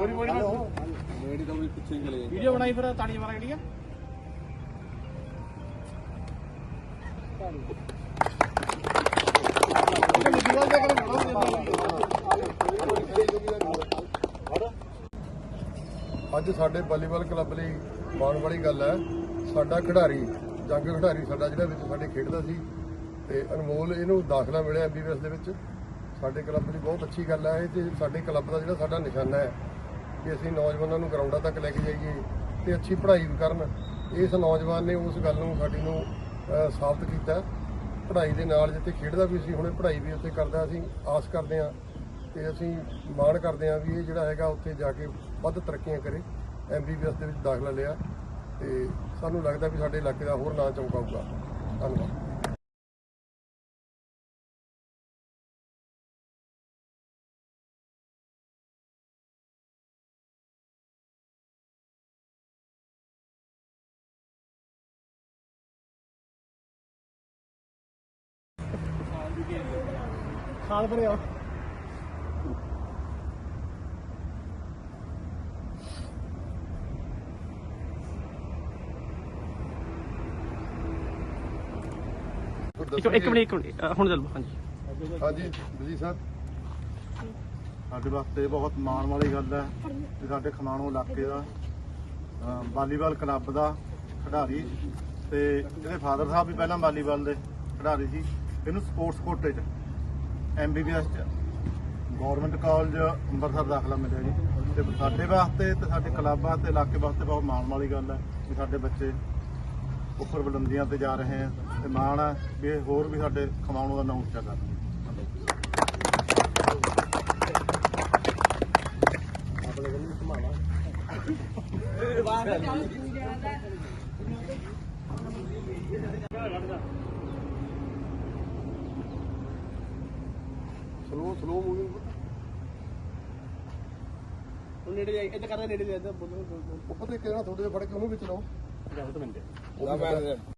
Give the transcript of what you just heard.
ਵੀ ਪਿੱਛੇ ਚਲੇ ਗਏ ਵੀਡੀਓ ਬਣਾਈ ਫਿਰ ਤਾੜੀ ਮਾਰਾ ਕਿਹੜੀ ਆ? ਅੱਜ ਸਾਡੇ ਵਾਲੀਬਾਲ ਕਲੱਬ ਲਈ ਮਾਣ ਵਾਲੀ ਗੱਲ ਹੈ ਸਾਡਾ ਖਿਡਾਰੀ ਜੰਗ ਖਿਡਾਰੀ ਸਾਡਾ ਜਿਹੜਾ ਵਿੱਚ ਸਾਡੇ ਖੇਡਦਾ ਸੀ ਤੇ ਅਨਮੋਲ ਇਹਨੂੰ ਦਾਖਲਾ ਮਿਲਿਆ ਐਮਬੀਬੀਐਸ ਦੇ ਵਿੱਚ। ਸਾਡੇ ਕਲੱਬ ਲਈ ਬਹੁਤ ਅੱਛੀ ਗੱਲ ਹੈ ਇਹ ਤੇ ਸਾਡੇ ਕਲੱਬ ਦਾ ਜਿਹੜਾ ਸਾਡਾ ਨਿਸ਼ਾਨਾ ਹੈ ਕਿ ਅਸੀਂ ਨੌਜਵਾਨਾਂ ਨੂੰ ਗਰਾਊਂਡਾਂ ਤੱਕ ਲੈ ਕੇ ਜਾਈਏ ਤੇ ਅੱਛੀ ਪੜ੍ਹਾਈ ਵੀ ਕਰਨ। ਇਸ ਨੌਜਵਾਨ ਨੇ ਉਸ ਗੱਲ ਨੂੰ ਸਾਡੀ ਨੂੰ ਸਾਬਤ ਕੀਤਾ। ਪੜ੍ਹਾਈ ਦੇ ਨਾਲ ਜਿੱਥੇ ਖੇਡਦਾ ਵੀ ਸੀ, ਹੁਣੇ ਪੜ੍ਹਾਈ ਵੀ ਉੱਥੇ ਕਰਦਾ। ਅਸੀਂ ਆਸ ਕਰਦੇ ਹਾਂ ਤੇ ਅਸੀਂ ਮਾਣ ਕਰਦੇ ਹਾਂ ਵੀ ਇਹ ਜਿਹੜਾ ਹੈਗਾ ਉੱਥੇ ਜਾ ਕੇ ਵੱਧ ਤਰੱਕੀਆਂ ਕਰੇ ਐਮਬੀਬੀਐਸ ਦੇ ਵਿੱਚ ਦਾਖਲਾ ਲਿਆ ਤੇ ਸਾਨੂੰ ਲੱਗਦਾ ਵੀ ਸਾਡੇ ਇਲਾਕੇ ਦਾ ਹੋਰ ਨਾਂ ਚਮਕਾਊਗਾ। ਧੰਨਵਾਦ। ਸਾਲ ਭਰਿਆ ਇੱਕ ਇੱਕ ਮਿੰਟ ਇੱਕ ਮਿੰਟ। ਅ, ਹੁਣ ਚੱਲੋ ਹਾਂਜੀ। ਹਾਂਜੀ ਜੀ ਸਰ ਸਾਡੇ ਵਾਸਤੇ ਬਹੁਤ ਮਾਣ ਵਾਲੀ ਗੱਲ ਹੈ ਕਿ ਸਾਡੇ ਖਮਾਣੋ ਇਲਾਕੇ ਦਾ ਅਹ, ਵਾਲੀਬਾਲ ਕਲੱਬ ਦਾ ਖਿਡਾਰੀ ਤੇ ਇਹਦੇ ਫਾਦਰ ਸਾਹਿਬ ਵੀ ਪਹਿਲਾਂ ਵਾਲੀਬਾਲ ਦੇ ਖਿਡਾਰੀ ਸੀ ਇਹਨੂੰ ਸਪੋਰਟਸ ਕੋਟੇ 'ਚ ਐਮਬੀਬੀਐਸ 'ਚ। ਗਵਰਨਮੈਂਟ ਕਾਲਜ ਅੰਮ੍ਰਿਤਸਰ ਦਾਖਲਾ ਮਿਲਿਆ ਜੀ। ਤੇ ਸਾਡੇ ਵਾਸਤੇ ਤੇ ਸਾਡੇ ਕਲੱਬ ਵਾਸਤੇ ਇਲਾਕੇ ਵਾਸਤੇ ਬਹੁਤ ਮਾਣ ਵਾਲੀ ਗੱਲ ਹੈ ਕਿ ਸਾਡੇ ਬੱਚੇ ਉੱਪਰ ਬੁਲੰਦੀਆਂ ਤੇ ਜਾ ਰਹੇ ਆ ਤੇ ਮਾਣ ਹੈ ਵੀ ਇਹ ਹੋਰ ਵੀ ਸਾਡੇ ਖਮਾਣੋ ਦਾ ਨਾਂ ਉੱਚਾ ਕਰਨ ਸਲੋ ਸਲੋ ਮੂਵਿੰਗ ਹੁਣ ਨੇੜੇ ਜਾਈ ਇੱਧਰ ਕਰਦਾ ਨੇੜੇ ਜਾ ਇੱਧਰ ਬੋਲੋ ਉੱਪਰ ਤੇ ਕਿਹੜਾ ਤੁਹਾਡੇ ਫੜ ਕੇ ਉਹਨੂੰ ਵਿੱਚ ਲਓ ਜਾਓ ਤਾਂ ਮਿੰਟ ਉਹ